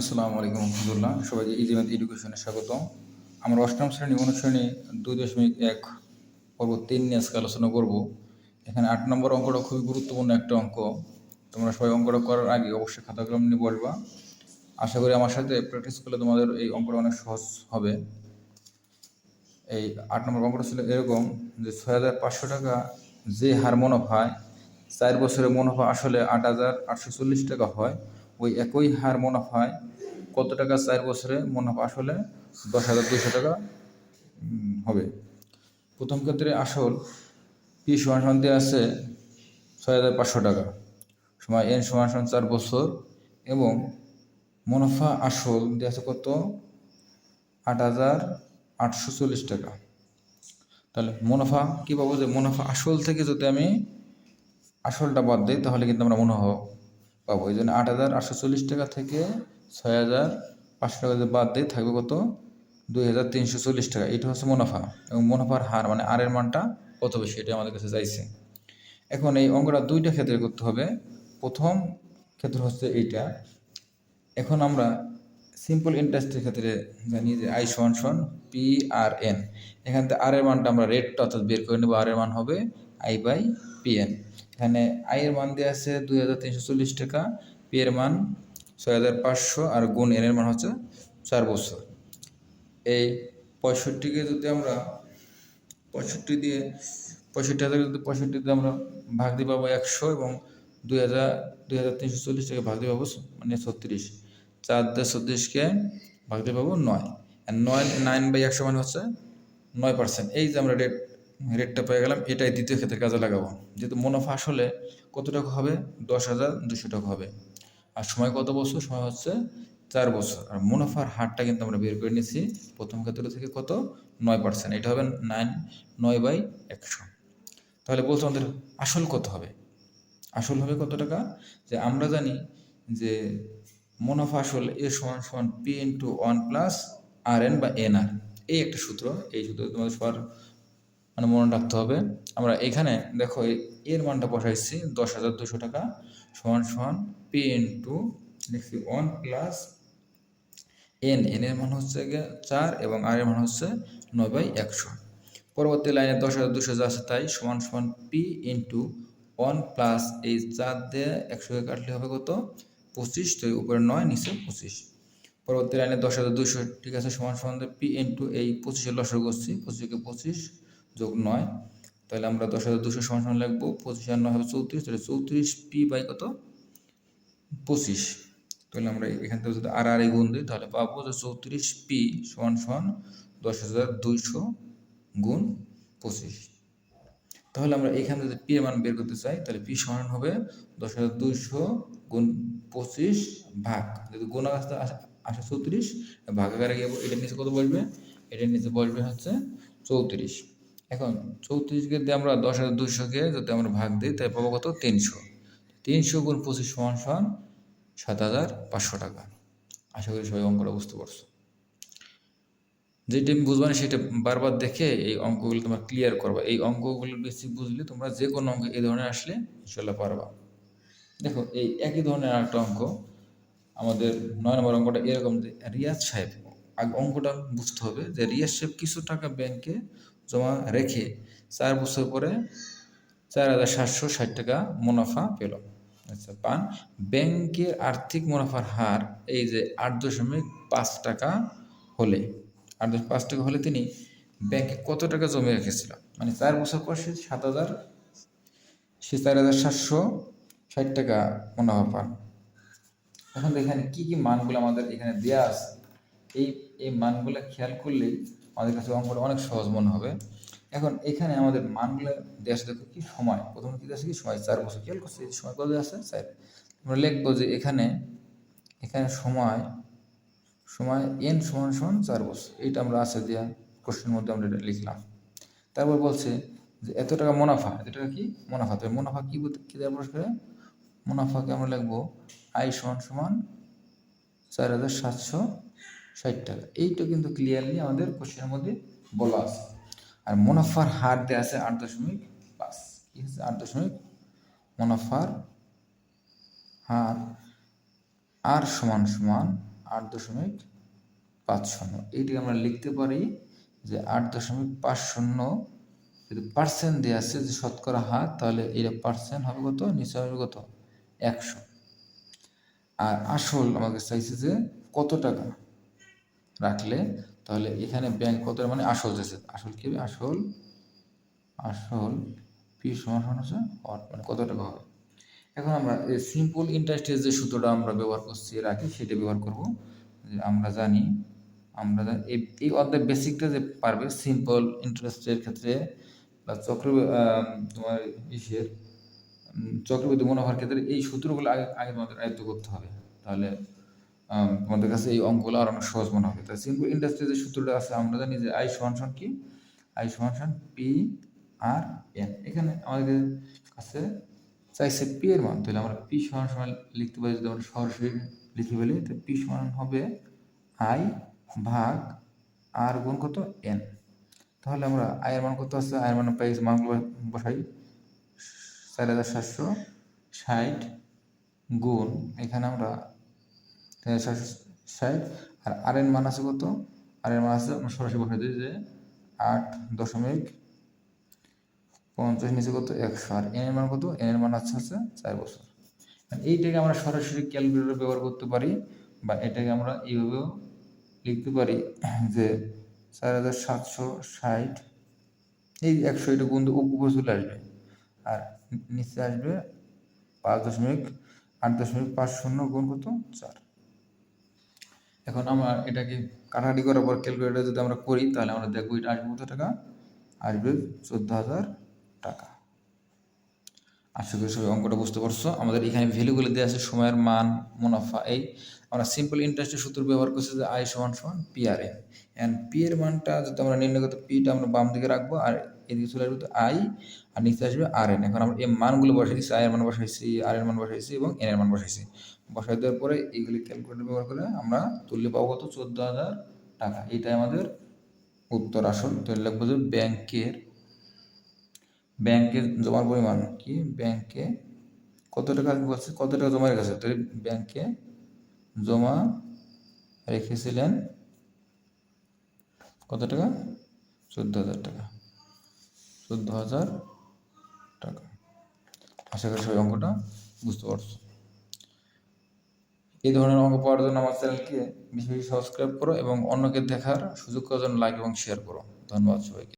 আসসালামু আলাইকুম রহমতুল্লাহ। সবাইকে ইজিমেদ এডুকেশনে স্বাগত আমরা অষ্টম শ্রেণি অনুশ্রেণী দুই দশমিক এক পর্ব তিন নিয়ে আজকে আলোচনা করব। এখানে আট নম্বর অঙ্কটা খুবই গুরুত্বপূর্ণ একটা অঙ্ক। তোমরা সবাই অঙ্কটা করার আগে অবশ্যই খাতা কলম নিয়ে বসবা। আশা করি আমার সাথে প্র্যাকটিস করলে তোমাদের এই অঙ্কটা অনেক সহজ হবে। এই আট নম্বর অঙ্কটা ছিল এরকম যে ছয় হাজার পাঁচশো টাকা যে হার মুনাফায় চার বছরের মুনাফা আসলে আট হাজার আটশো চল্লিশ টাকা হয়। ওই একই হার মুনাফায় কত টাকা চার বছরে মুনাফা আসলে? দশ হাজার দুশো টাকা হবে। প্রথম ক্ষেত্রে আসল পি সমান সমান দেওয়া আছে ছয় হাজার পাঁচশো টাকা। সময় এন সমান সমান চার বছর এবং মুনাফা আসল দেওয়া আছে কত? আট হাজার আটশো চল্লিশ টাকা। তাহলে মুনাফা কী পাবো যে মুনাফা আসল থেকে যদি আমি আসলটা বাদ দিই তাহলে কিন্তু আমরা মুনাফা পাবো। এই জন্য আট হাজার আটশো চল্লিশ টাকা থেকে ছয় হাজার পাঁচশো টাকা বাদ দিই, থাকবে কত? দুই হাজার তিনশো চল্লিশ টাকা। এটা হচ্ছে মুনাফা এবং মুনাফার হার মানে আর এর মানটা কত বেশি? এটা আমাদের কাছে চাইছে। এখন এই অঙ্কটা দুইটা ক্ষেত্রে করতে হবে। প্রথম ক্ষেত্র হচ্ছে এইটা। এখন আমরা সিম্পল ইন্টারেস্টের ক্ষেত্রে জানি যে আই সমান সমান পি আর এন এখান থেকে আর এর মানটা আমরা রেটটা অর্থাৎ বের করে নেব। আর এর মান হবে আই বাই পি এন এখানে আই এর মান দেওয়া আছে দুই হাজার তিনশো চল্লিশ টাকা পি মান ছয় হাজার পাঁচশো আর গুণ এন এর মান হচ্ছে চার বছর। এই পঁয়ষট্টিকে যদি আমরা পঁয়ষট্টি দিয়ে, পঁয়ষট্টি হাজার যদি পঁয়ষট্টি দিয়ে আমরা ভাগ দিয়ে পাবো একশো এবং দুই হাজার দুই হাজার তিনশো চল্লিশ টাকা ভাগ দিয়ে পাবো মানে ছত্রিশ। চার দিয়ে ছত্রিশকে ভাগ দিয়ে পাবো নয়। আর নয় নাইন বাই একশো মানে হচ্ছে নয় পার্সেন্ট এই যে আমরা রেট রেটটা পেয়ে গেলাম, এটাই দ্বিতীয় ক্ষেত্রে কাজে লাগাবো। যেহেতু মুনাফা আসলে কত টাকা হবে? দশ হাজার দুশো টাকা হবে। আর সময় কত বছর? সময় হচ্ছে চার বছর। আর মুনাফার হারটা কিন্তু আমরা বের করে নিয়েছি প্রথম ক্ষেত্র থেকে কত? নয় পার্সেন্ট এটা হবে নাইন নয় বাই একশো। তাহলে বলছো আমাদের আসল কত হবে? আসল হবে কত টাকা? যে আমরা জানি যে মুনাফা আসল এ সমান সমান P into one plus R N বা এন আর এই একটা সূত্র, এই সূত্র তোমাদের সবার মানে মনে রাখতে হবে। আমরা এখানে দেখো এর মানটা বসাইছি দশ হাজার দুশো টাকা সমান সমান পি ইন্টু লিখছি ওয়ান প্লাস এন এন এর মান হচ্ছে চার এবং আর এর মান হচ্ছে নয় বাই একশো। পরবর্তী লাইনে দশ হাজার দুশো যা আছে তাই সমান সমান পি ইন্টু ওয়ান প্লাস এই চার দিয়ে একশোকে কাটলে হবে কত? পঁচিশ, তো উপরে নয়, নিচে পঁচিশ। পরবর্তী লাইনে দশ হাজার দুশো, ঠিক আছে, সমান সমান পি ইন্টু এই পঁচিশের লসর করছি, পঁচিশকে পঁচিশ যোগ নয়, তাহলে আমরা দশ হাজার দুশো সমান সমান লিখব পঁচিশ আর নয় হবে চৌত্রিশ, তাহলে চৌত্রিশ পি বাই কত? পঁচিশ। তাহলে আমরা এখান থেকে যদি আর আর গুণ দিই, তাহলে পাবো যে চৌত্রিশ পি সমান সমান দশ হাজার দুইশো গুণ পঁচিশ। তাহলে আমরা এখানে যদি পি মান বের করতে চাই, তাহলে পি সমান হবে দশ হাজার দুইশো গুণ পঁচিশ ভাগ। যদি গুণ আসতে আসে চৌত্রিশ ভাগাকারে গিয়ে এটার নিচে কত বসবে? এটার নিচে বসবে হচ্ছে চৌত্রিশ। এখন চৌত্রিশকে দিয়ে আমরা দশ হাজার দুইশোকে যদি আমরা ভাগ দিই, তাহলে পাবো কত? তিনশো। তিনশো গুণ পঁচিশ সমান সমান সাত হাজার পাঁচশো টাকা। আশা করি সবাই অঙ্কটা বুঝতে পারছ। যেটা আমি বুঝবা না, সেটা বারবার দেখে এই অঙ্কগুলো তোমরা ক্লিয়ার করবা। এই অঙ্কগুলো বেশি বুঝলে তোমরা যে কোনো অঙ্ক এই ধরনের আসলে ইনশাল্লাহ পারবা। দেখো, এই একই ধরনের আরেকটা অঙ্ক। আমাদের নয় নম্বর অঙ্কটা এরকম যে রিয়াজ সাহেব অঙ্কটা বুঝতে হবে যে রিয়াজ সাহেব কিছু টাকা ব্যাংকে জমা রেখে চার বছর পরে চার হাজার সাতশো ষাট টাকা মুনাফা পেল। আচ্ছা পান, ব্যাংকের আর্থিক মুনাফার হার এই যে আট দশমিক পাঁচ টাকা হলে, আট দশমিক পাঁচ টাকা হলে তিনি ব্যাংকে কত টাকা জমে রেখেছিল মানে চার বছর পর সে সাত হাজার, সে চার হাজার সাতশো ষাট টাকা মুনাফা পান। এখন এখানে কি কি মানগুলো আমাদের এখানে দেওয়া আছে। এই এই মানগুলো খেয়াল করলেই আমাদের কাছে অঙ্কটা অনেক সহজ মনে হবে। এখন এখানে আমাদের মানগুলো আছে দেখো কি সময়। প্রথম কি আছে কি সময়? চার বছর। খেয়াল করছি? সময় কত আছে চার। আমরা লিখব যে এখানে এখানে সময় সময় এন সমান সমান চার বছর। এইটা আমরা আছে দেওয়া কোশ্চেনের মধ্যে আমরা এটা লিখলাম। তারপর বলছে যে এত টাকা মুনাফা। এত টাকা কি? মুনাফা। তো মুনাফা কি বলতে- কি দেওয়া প্রশ্ন? মুনাফাকে আমরা লিখব আই সমান সমান চার হাজার সাতশো ষাট টাকা। এইটা কিন্তু ক্লিয়ারলি আমাদের কোশ্চেনের মধ্যে বলা আছে। আর মুনাফার হার দেওয়া আছে আট দশমিক পাঁচ। কি আছে আট দশমিক মুনাফার হার। আর সমান সমান আট দশমিক পাঁচ শূন্য। এইটিকে আমরা লিখতে পারি যে আট দশমিক পাঁচ শূন্য যদি পার্সেন্ট দেওয়া আছে যে শতকরা হার, তাহলে এটা পার্সেন্ট হবে কত? নিচে হবে কত? একশো। আর আসল আমাকে চাইছে যে কত টাকা? রাখলে তাহলে এখানে ব্যাংক কত মানে আসল যাচ্ছে আসল কি আসল আসল পি সমান হচ্ছে মানে কত টাকা হবে? এখন আমরা সিম্পল ইন্টারেস্টের যে সূত্রটা আমরা ব্যবহার করছি রাখি সেটা ব্যবহার করব। আমরা জানি, আমরা এই অধ্যায় বেসিকটা যে পারবে সিম্পল ইন্টারেস্টের ক্ষেত্রে বা চক্র তোমার ইসের চক্রবৃদ্ধি মুনাফার ক্ষেত্রে এই সূত্রগুলো আগে আগে তোমাদের আয়ত্ত করতে হবে। তাহলে তোমাদের কাছে এই অঙ্কগুলো আর অনেক সহজ মনে হবে। তাই সিম্পল ইন্টারেস্টের যে সূত্রটা আছে, আমরা জানি যে আই সমান সমান কি? আই সমান সমান পি আর এন এখানে আমাদের কাছে চাইছে পি এর মান। তাহলে আমরা পি সমান সমান লিখতে পারি যদি আমরা সরাসরি লিখে ফেলি, তো পি সমান হবে আই ভাগ আর গুণ কত? এন তাহলে আমরা আয়ের মান কত আছে? আয়ের মান পাই মানগুলো বসাই। চার হাজার সাতশো ষাট গুণ। এখানে আমরা ষাট আর আর এর মান আছে কত? আর এর মান আছে আমরা সরাসরি বসাই দিই যে আট দশমিক পঞ্চাশ নিচে কত? একশো। আর এন মান কত? এন এর মান আছে আছে চার বছর। এইটাকে আমরা সরাসরি ক্যালকুলেটর ব্যবহার করতে পারি বা এটাকে আমরা এইভাবেও লিখতে পারি যে চার হাজার সাতশো ষাট। এই একশো এটা দিয়ে উপরে চলে আসবে। আর নিচে আসবে পাঁচ দশমিক আট দশমিক পাঁচ শূন্য গুণ কত? চার। এখন আমরা এটাকে কাটাকাটি করার পর ক্যালকুলেটর যদি আমরা করি, তাহলে আমরা দেখব এটা আসবে কত টাকা? আসবে চোদ্দ হাজার টাকা। আশা করি সবাই অঙ্কটা বুঝতে পারছ। আমাদের এখানে ভ্যালুগুলো দেওয়া আছে, সময়ের মান, মুনাফা, এই। আমরা সিম্পল ইন্টারেস্টের সূত্র ব্যবহার করছি যে আই সমান সমান P R N and P এর মানটা যদি আমরা নির্ণয় করতে পিটা আমরা বাম দিকে রাখব আর এদিকে চলে আসবে তো আই আর নিচে আসবে আর এন এখন আমরা এই মানগুলো বসাইছি আই এর মান বসাইছি আর এর মান বসাইছি এবং এন এর মান বসাইছি। বসাই দেওয়ার পরে এইগুলি ক্যালকুলেটর ব্যবহার করে আমরা তুললে পাবো কত? চোদ্দ হাজার টাকা। এটাই আমাদের উত্তর আসল। তো লিখব যে ব্যাংকের ব্যাংকের জমার পরিমাণ কি? ব্যাংকে কত টাকা বলছে? কত টাকা জমা রেখেছে? তো ব্যাংকে জমা রেখেছিলেন কত টাকা? চোদ্দ হাজার টাকা। চোদ্দ হাজার টাকা। আশা করি সবাই অঙ্কটা বুঝতে পারছ। এই ধরনের অঙ্ক পাওয়ার জন্য আমার চ্যানেলকে বেশি বেশি সাবস্ক্রাইব করো এবং অন্যকে দেখার সুযোগ করার জন্য লাইক এবং শেয়ার করো। ধন্যবাদ সবাইকে।